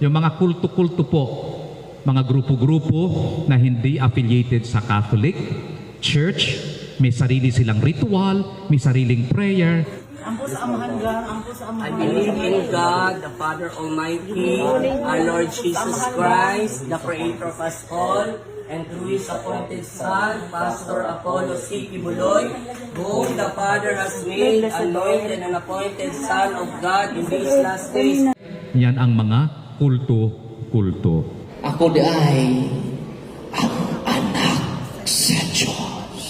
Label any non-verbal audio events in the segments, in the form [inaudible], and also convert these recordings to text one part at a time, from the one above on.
Yung mga kulto-kulto po, mga grupo-grupo na hindi affiliated sa Catholic Church, may sarili silang ritual, may sariling prayer. Ampo sa amahan gang, ampo sa I amahan believe in God, the Father Almighty, our Lord Jesus Christ, the Creator of us all, and through His appointed Son, Pastor Apollo C. Kibuloy, whom the Father has made, anointed and appointed Son of God in these last days. Yan ang mga kulto-kulto. Ako di ay ang anak sa Diyos.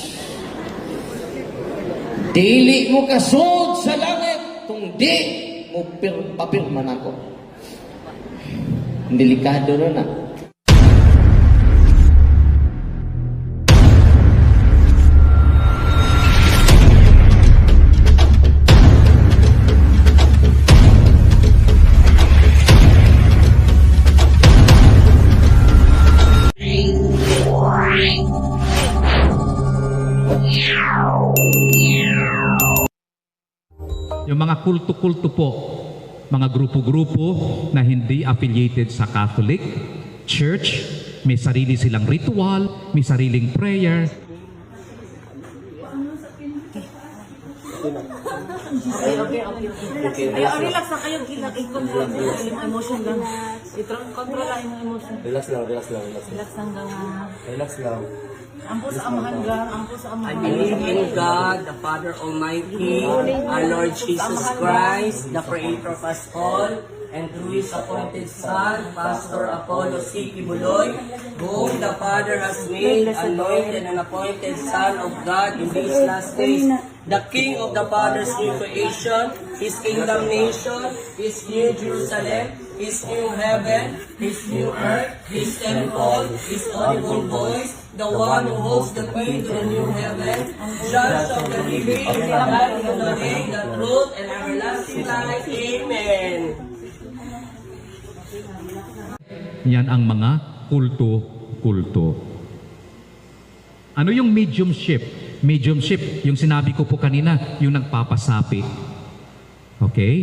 Dili mo kasod sa langit kung di mo pir papirman ako. Delikado ron na. Mga kulto-kulto po, mga grupo-grupo na hindi affiliated sa Catholic Church, may sarili silang ritual, may sariling prayer. Okay, okay, okay. Ay, oh, relax na kayo, gila, i-control mo yung emotion lang. I-control lang yung emotion. Relax lang, relax lang, relax lang. Relax lang. Relax lang. Ampo sa amahan gang, ampo sa I believe in God, the Father Almighty, our Lord Jesus Christ, the Creator of us all, and through His appointed Son, Pastor Apollo C. Kibuloy, whom the Father has made, anointed and appointed Son of God in these last days, the King of the Father's new creation, His kingdom nation, His new Jerusalem, His new heaven, His new earth, His temple, His audible voice, the one who holds the key to the new heaven, judge of the living and the light the the truth and everlasting life. Amen. Yan ang mga kulto-kulto. Ano yung mediumship? Mediumship, yung sinabi ko po kanina, yung nagpapasapi. Okay?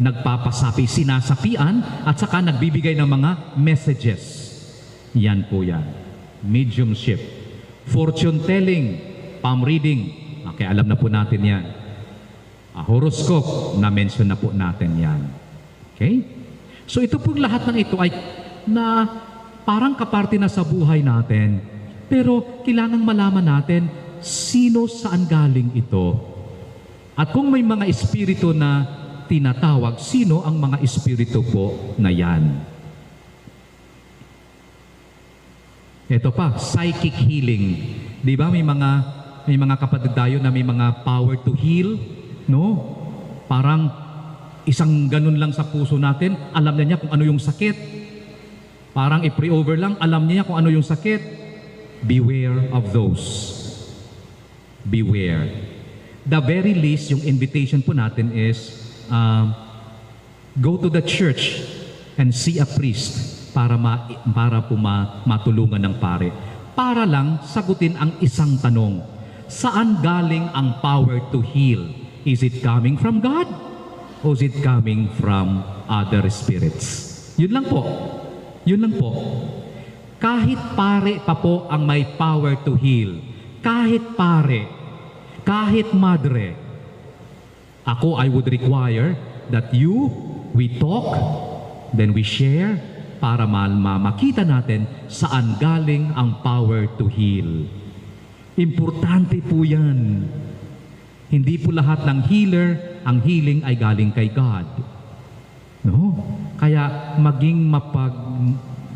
Nagpapasapi, sinasapian, at saka nagbibigay ng mga messages. Yan po yan. Mediumship. Fortune telling, palm reading. Okay, alam na po natin yan. Ah, horoscope, na-mention na po natin yan. Okay? So ito pong lahat ng ito ay na parang kaparte na sa buhay natin. Pero kailangang malaman natin sino saan galing ito. At kung may mga espiritu na tinatawag, sino ang mga espiritu po na yan? Ito pa, psychic healing. 'Di ba may mga may mga kapatid tayo na may mga power to heal, no? Parang isang ganun lang sa puso natin, alam na niya kung ano yung sakit. Parang i-pray over lang, alam niya kung ano yung sakit. Beware of those. Beware. The very least, yung invitation po natin is, um, go to the church and see a priest para ma para po ma, matulungan ng pare. Para lang sagutin ang isang tanong. Saan galing ang power to heal? Is it coming from God? Or is it coming from other spirits? Yun lang po. Yun lang po. Kahit pare pa po ang may power to heal. Kahit pare, kahit madre, ako, I would require that you, we talk, then we share, para makita natin saan galing ang power to heal. Importante po yan. Hindi po lahat ng healer, ang healing ay galing kay God. No? Kaya maging mapag,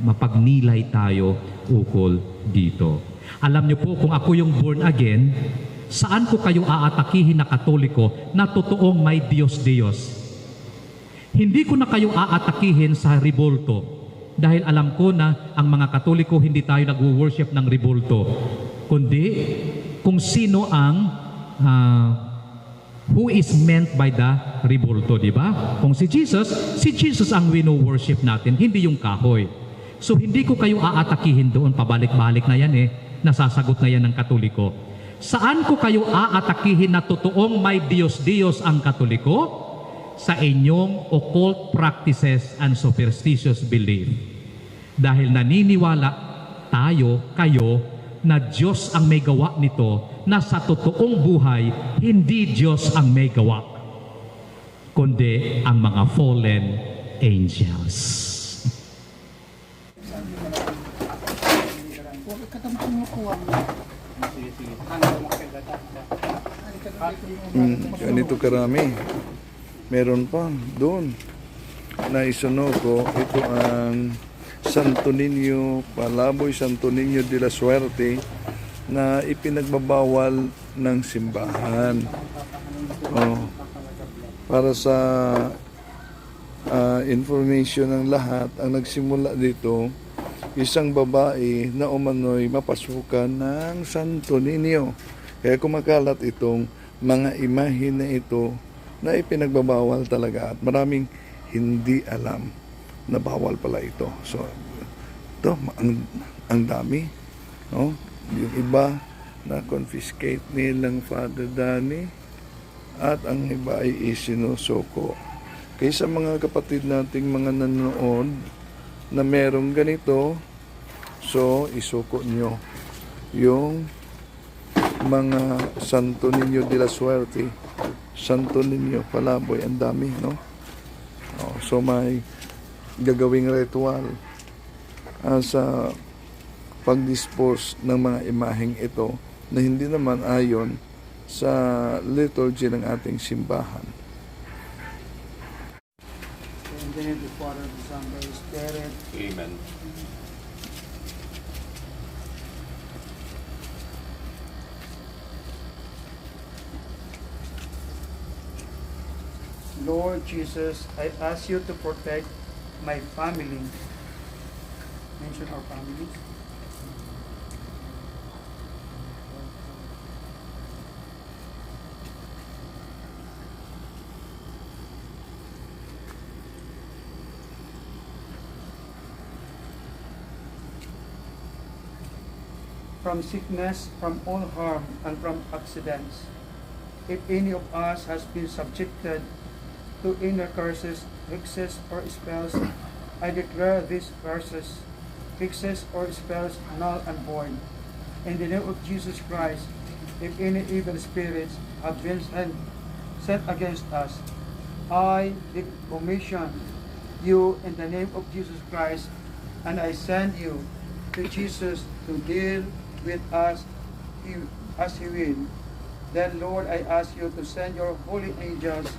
mapagnilay tayo ukol dito. Alam niyo po, kung ako yung born again, saan ko kayo aatakihin na katoliko na totoong may Diyos-Diyos? Hindi ko na kayo aatakihin sa revolto dahil alam ko na ang mga katoliko hindi tayo nag-worship ng revolto kundi kung sino ang ah, who is meant by the revolto, di ba? Kung si Jesus, si Jesus ang wino-worship natin, hindi yung kahoy. So hindi ko kayo aatakihin doon, pabalik-balik na yan eh, nasasagot na yan ng katoliko. Saan ko kayo aatakihin na totoong may Diyos-Diyos ang katoliko? sa inyong occult practices and superstitious belief. Dahil naniniwala tayo, kayo, na Diyos ang may gawa nito na sa totoong buhay, hindi Diyos ang may gawa, kundi ang mga fallen angels. Mm, ganito karami. Meron pa doon. Na isuno ko, ito ang Santo Niño, Palaboy Santo Niño de la Suerte na ipinagbabawal ng simbahan. Oh, para sa ah, information ng lahat, ang nagsimula dito, isang babae na umano'y mapasukan ng Santo Niño. Kaya kumakalat itong mga imahe na ito na ipinagbabawal talaga at maraming hindi alam na bawal pala ito. So, ito, ang, ang dami. No? Yung iba na confiscate nilang Father Danny at ang iba ay isinusuko. Kaya sa mga kapatid nating mga nanonood na merong ganito, so isuko nyo yung mga Santo Niño de la Suerte, Santo Niño Palaboy, ang dami, no? Oh, so may gagawing ritual ah, sa pag-dispose ng mga imaheng ito na hindi naman ayon sa liturgy ng ating simbahan. Amen. Lord Jesus, I ask you to protect my family. Mention our family. From sickness, from all harm, and from accidents. If any of us has been subjected to inner curses, hexes, or spells, I declare these verses, hexes, or spells null and void. In the name of Jesus Christ, if any evil spirits have been sent, sent against us, I commission you in the name of Jesus Christ, and I send you to Jesus to deal with us as He will. Then, Lord, I ask you to send your holy angels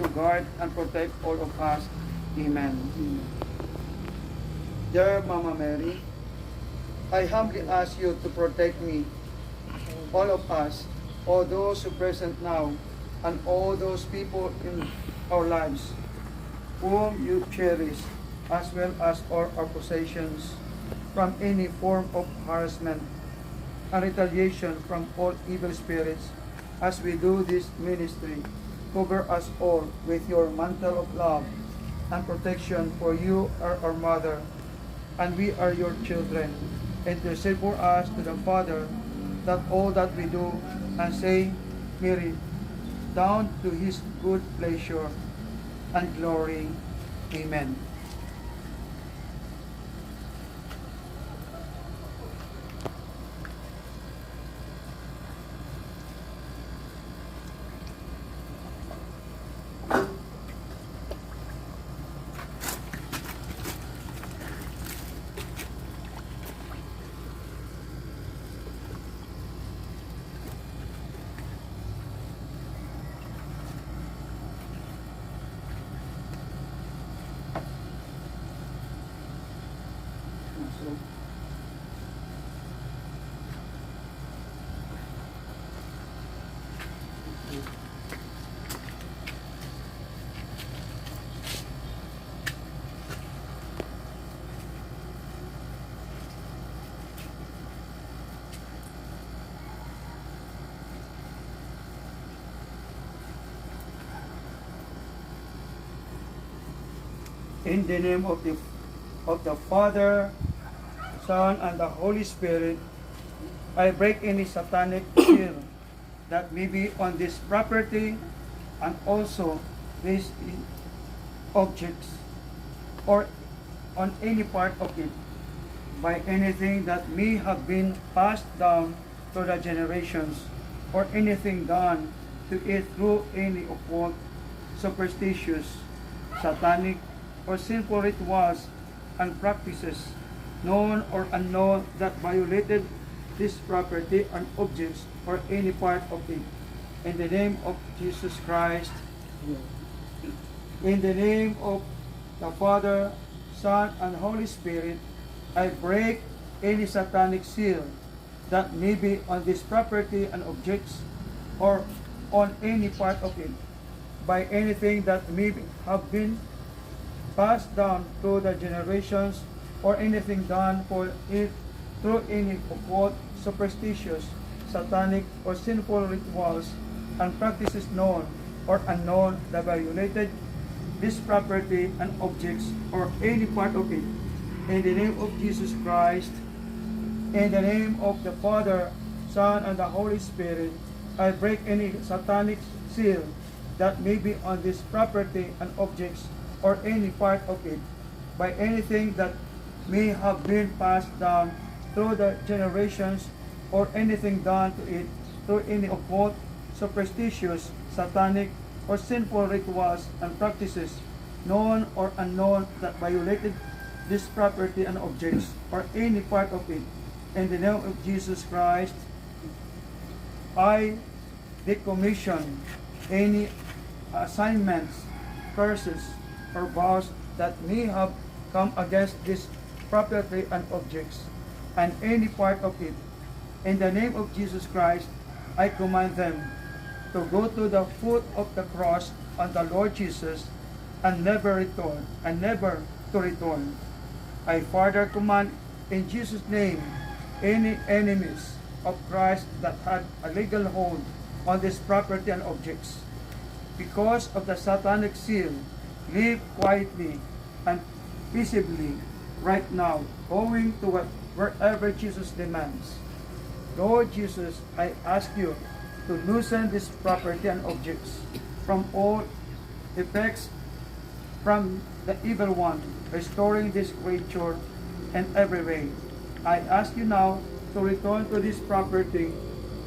to guard and protect all of us. Amen. Dear Mama Mary, I humbly ask you to protect me, all of us, all those who present now, and all those people in our lives, whom you cherish, as well as all our possessions, from any form of harassment and retaliation from all evil spirits, as we do this ministry. Cover us all with your mantle of love and protection, for you are our mother, and we are your children. Intercede for us to the Father, that all that we do and say may down to his good pleasure and glory. Amen. In the name of the of the Father, Son, and the Holy Spirit, I break any satanic [coughs] seal that may be on this property and also these objects or on any part of it by anything that may have been passed down to the generations or anything done to it through any occult, superstitious, satanic, or sinful rituals and practices, known or unknown, that violated this property and objects or any part of it. In the name of Jesus Christ, in the name of the Father, Son, and Holy Spirit, I break any satanic seal that may be on this property and objects or on any part of it by anything that may have been passed down through the generations or anything done for it through any occult, superstitious, satanic, or sinful rituals and practices known or unknown that violated this property and objects or any part of it. In the name of Jesus Christ, in the name of the Father, Son, and the Holy Spirit, I break any satanic seal that may be on this property and objects or any part of it by anything that may have been passed down through the generations or anything done to it through any occult, superstitious, satanic, or sinful rituals and practices, known or unknown, that violated this property and objects or any part of it. In the name of Jesus Christ, I decommission any assignments, curses, or vows that may have come against this property and objects and any part of it. In the name of Jesus Christ, I command them to go to the foot of the cross on the Lord Jesus and never return, and never to return. I further command in Jesus' name any enemies of Christ that had a legal hold on this property and objects. Because of the satanic seal, live quietly and peaceably right now, going to what, wherever Jesus demands. Lord Jesus, I ask you to loosen this property and objects from all effects from the evil one, restoring this creature in every way. I ask you now to return to this property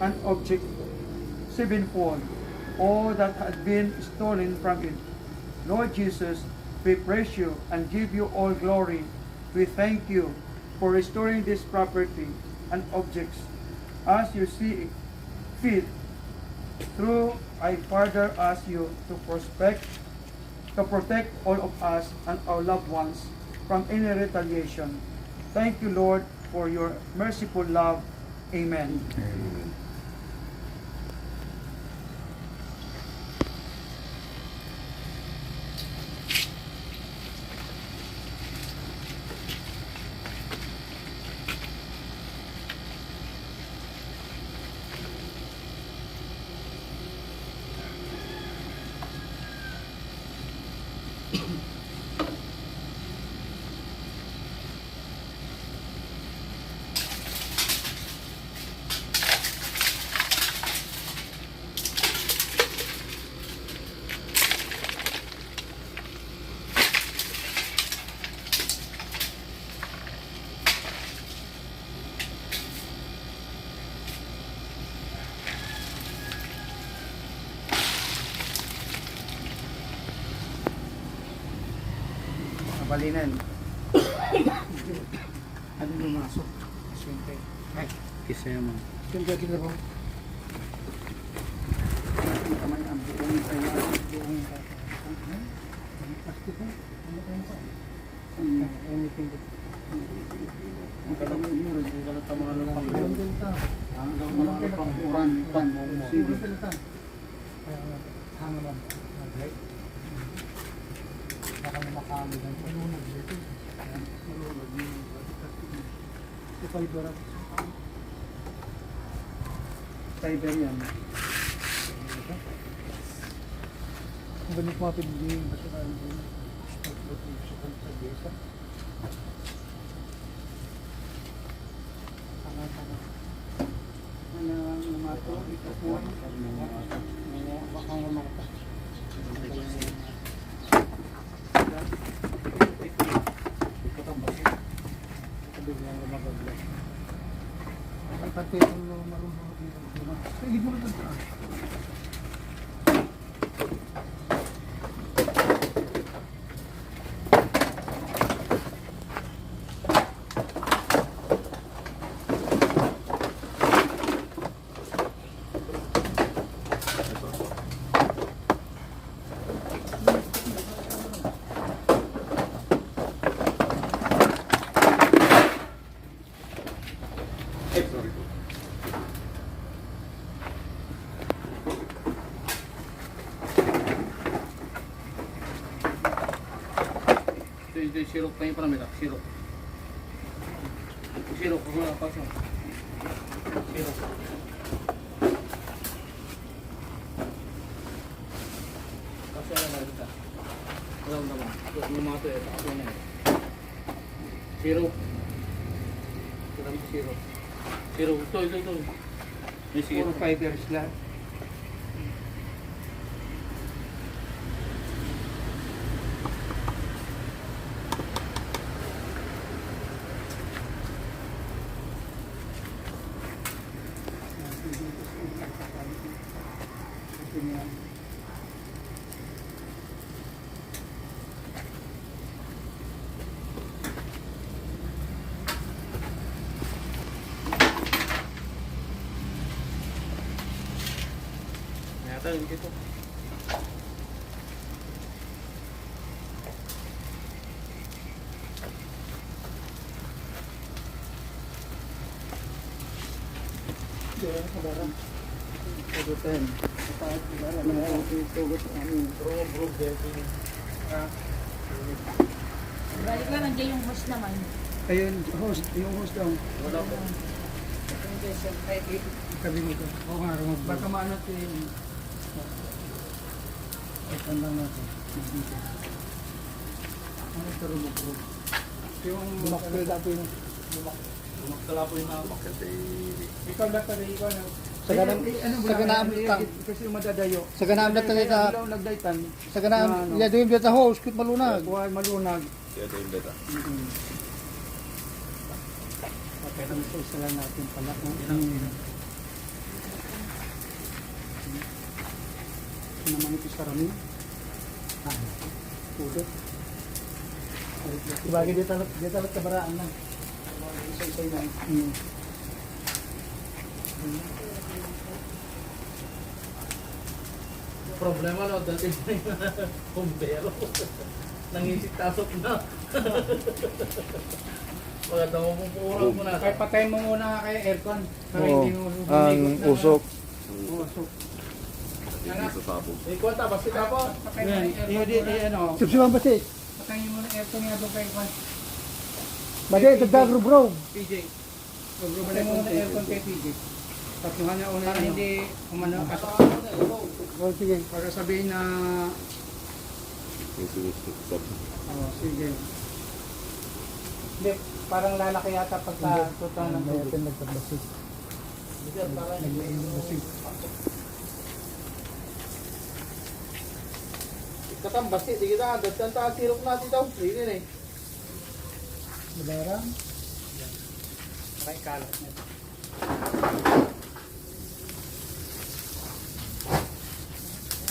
and object sevenfold, all that had been stolen from it. Lord Jesus, we praise you and give you all glory. We thank you for restoring this property and objects as you see fit. Through I further ask you to prospect to protect all of us and our loved ones from any retaliation. Thank you, Lord, for your merciful love. Amen. Kabalinan. ano yung masok? Siyempre. Ay, kisa mo. Siyempre, kita po. Kamay ang buong kaya, buong plastic po. Ano kayo pa? Anything that ang kalamay mo rin, ang kalata mga lalaki. Ang kalata. Ang kalata pang uran, pang sige. Ang lang. Okay. Baka makakali ng panunod dito. Malunod yung Ito fiber Fiber yan. Ang ganit mga piniging ba siya kayo din? Pag-location sa pag-isa. Tanga-tanga. Ano ang mato? Ito po. Baka nga mata. Ang pati ang marunong. Ay, hindi na Sirok. Kung wala pa siya. Sirok. Kasi ano na kita. Alam naman. Yung mga to eh. Ako na eh. Sirok. Sirok. Sirok. Sirok. Ito, ito, ito. May sirok. Puro fighters lang. Yata yun dito. Balik lang, nandiyan yung host naman. Ayun, host, yung host daw. Wala po. Sabi nito. Oo nga, rumag. Baka maano ito yung... Ito lang natin. Ano ito rumag? Yung... Bumakil dati yung... Bumaktala po yung mga Ikaw lang talaga ikaw na... Sa ganam- Eh, ano sa ganam tang. Kasi madadayo. Sa ganam na tayo ta sa ganam Na ano? ya doon biya ta host kut malunag. Buhay malunag. Ito yung beta. Okay, po isa lang natin pala. Ano naman ito sa rami? Ah, pudot. Ibagi di talot di talot kabaraan lang. Isa-isa lang. Hmm. Problema no, dati [laughs] kumbero. Nangisip tasok na. [laughs] Pagkat ako pupurang mo na. Kaya patayin mo muna kay aircon. Para hindi mo ang na- usok. Usok. Hindi sa sabog. Eh, ka po. Patayin mo yung aircon. Hindi, hindi, ano. Sibsiban ba si? Patayin mo na aircon niya doon kay Kwan. Bade dagdag bro. PJ. Patayin mo na aircon kay PJ. Tatuhan niya una para hindi umano at Oh sige. para sabihin na sa oh, sige. Hindi parang lalaki yata pagka tutan ng tubig. nagpabasig. Katambas eh, di kita agad. Tanta sirok natin daw. Sige na eh. Madarang. May kalat niya.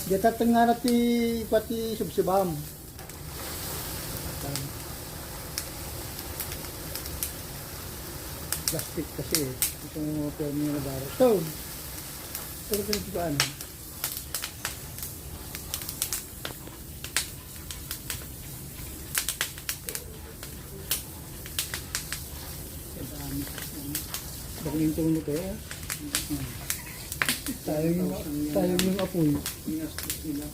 Di tatangarat ti pati subsibam. Plastic kasi eh. Ito pwede nyo na baro. So, pero pinagpipaan. Bakit yung tulong kaya? Tayo yung, tayo yung apoy. Inastos nila.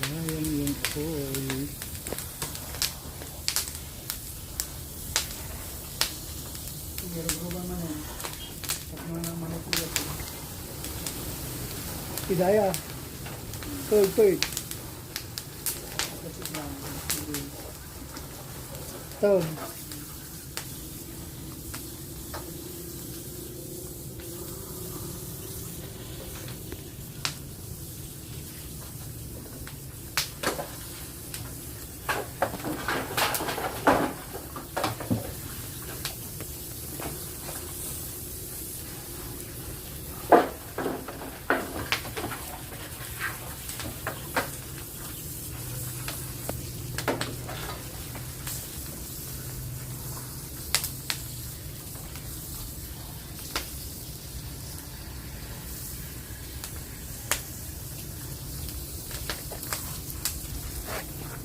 Sayang yung apoy. Sige, rubruban man yan. At mga manipulya ko. Hidaya. Third, third. Third.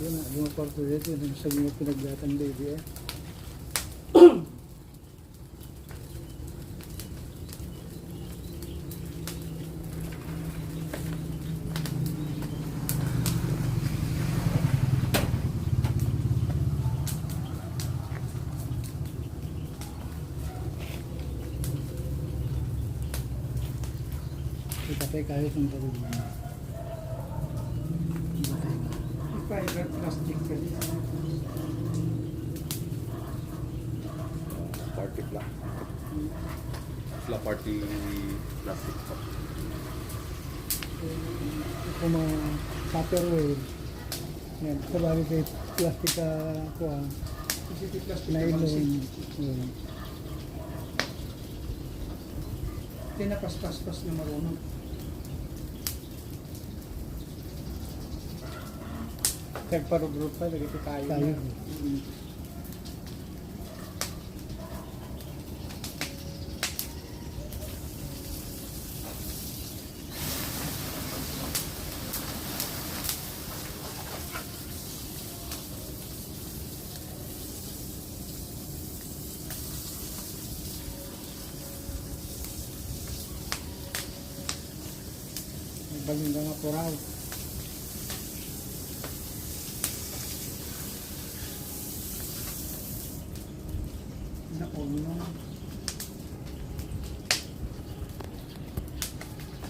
Yun na, yung kwarto dito, yung sa inyo pinaglatan baby eh. Kita pa kahit ng tarong mo. Fiber plastic ka din. Party pla. Sila party plastic pa. Ito mga Tupperware. Yan, sabali kay plastic ka ko ah. Nylon. Yan. Pinapaspas-pas na marunong. Nagparo group pa, lagi tayo. Tayo. Balinda nga po raw.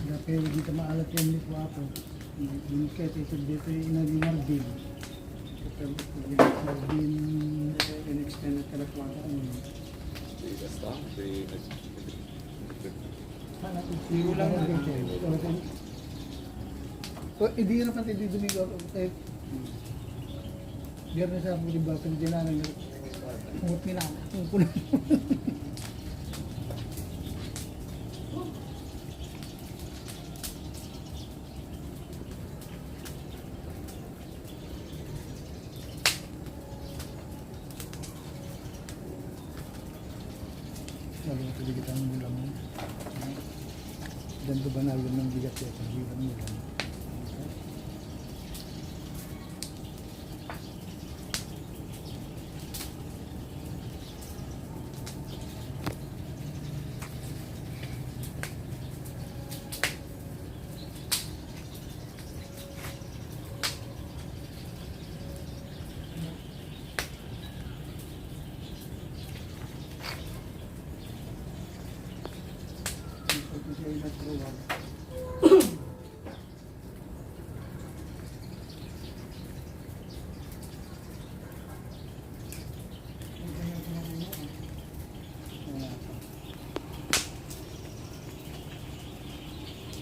Dapat hindi ka maalat yung lit wapo. Hindi ka dito dito yung. Ito, yung marbin, in-extended ka na basta. Di nag... Hindi lang na. Oh, hindi na pati di dumigo ako. Eh, Biyernes sa mga diba, kung di na nang kumot nila. Kung kunan. Lalo na tuligit ang ulam mo. Dan ba na yun ng bigat ya, sa hiram mo lang.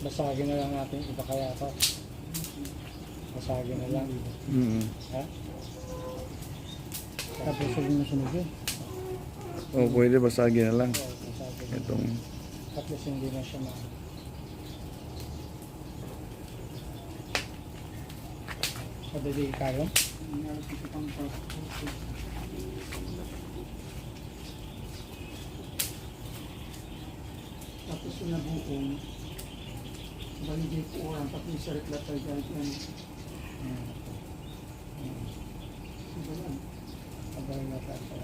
Basagin na lang natin iba kaya to. Basagin na lang. Mm. Ha? Tapos huwag na sunod yun. O pwede basagin na lang. Oo, basagin na. Itong Tapos hindi na siya ma... Madali kayo? Tapos yung nabuong, baligay ko orang, pati sa reklat tayo kahit yan. Sige lang. Abang na tayo.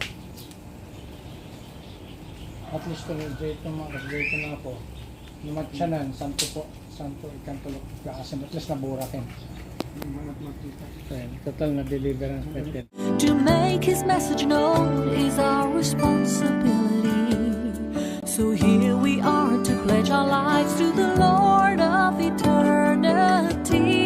At least kung dito mga kasi dito na po. Lumatsyanan, santo po. Santo, ikang tulog. Kaasim, at least naburakin. Mga. Okay. Total na deliverance pwede. To make his message known is our responsibility. pledge our lives to the Lord of eternity.